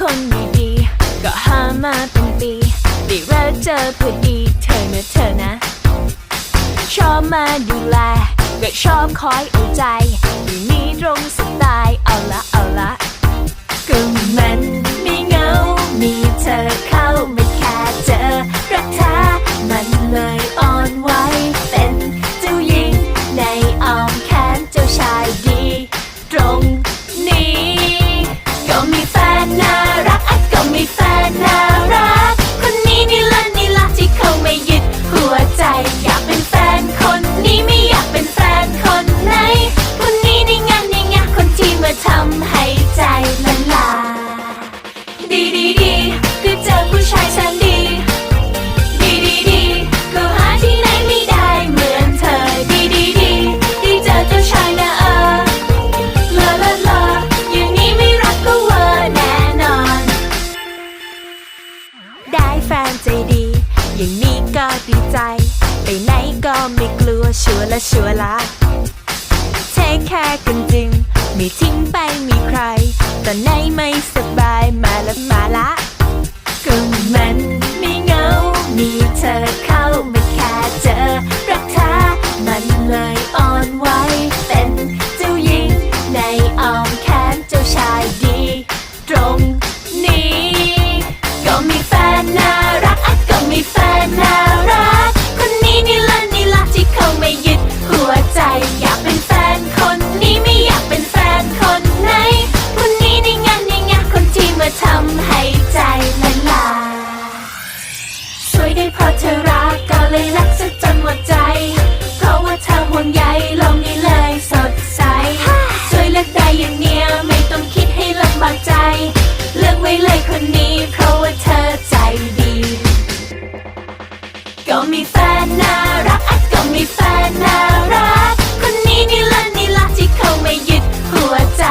คนดีๆก็หามาเป็นปีได้รักเจอพอดีเธอเนะเธอนะ ชอบมาดูแล ก็ชอบคอยเอาใจอยู่นี่ตรงสไตล์ ดีดีดีก็เจอผู้ชายแสนดี ดีดีดีก็หาที่ไหนไม่ได้เหมือนเธอ ดีดีดีไดีเจอเจ้าชายนะเออลาลาลาอย่างนี้ไม่รักก็เวอร์แน่นอน ได้แฟนใจดี อย่างนี้ก็ดีใจ ไปไหนก็ไม่กลัวชัวร์ละชัวร์ละ เทคแคร์กันจริง ไม่ทิ้งไปมีใคร ตอนไหนไม่สบายมาละมาละก็มันไม่เหงามีเธอเข้ามาแค่เจอ ใจละลาช่วยได้พอเธอรักก็เลยรักซะจนหมดใจ เพราะว่าเธอห่วงใยลมนี้เลยสดใสช่วยเลือกได้อย่างเนี้ยไม่ต้องคิดให้ลำบากใจ เลือกไว้เลยคนนี้ เพราะว่าเธอใจดี ก็มีแฟนน่ารักก็มีแฟนน่ารัก คนนี้นี่ละนี่ละที่เขาไม่ยึดหัวใจ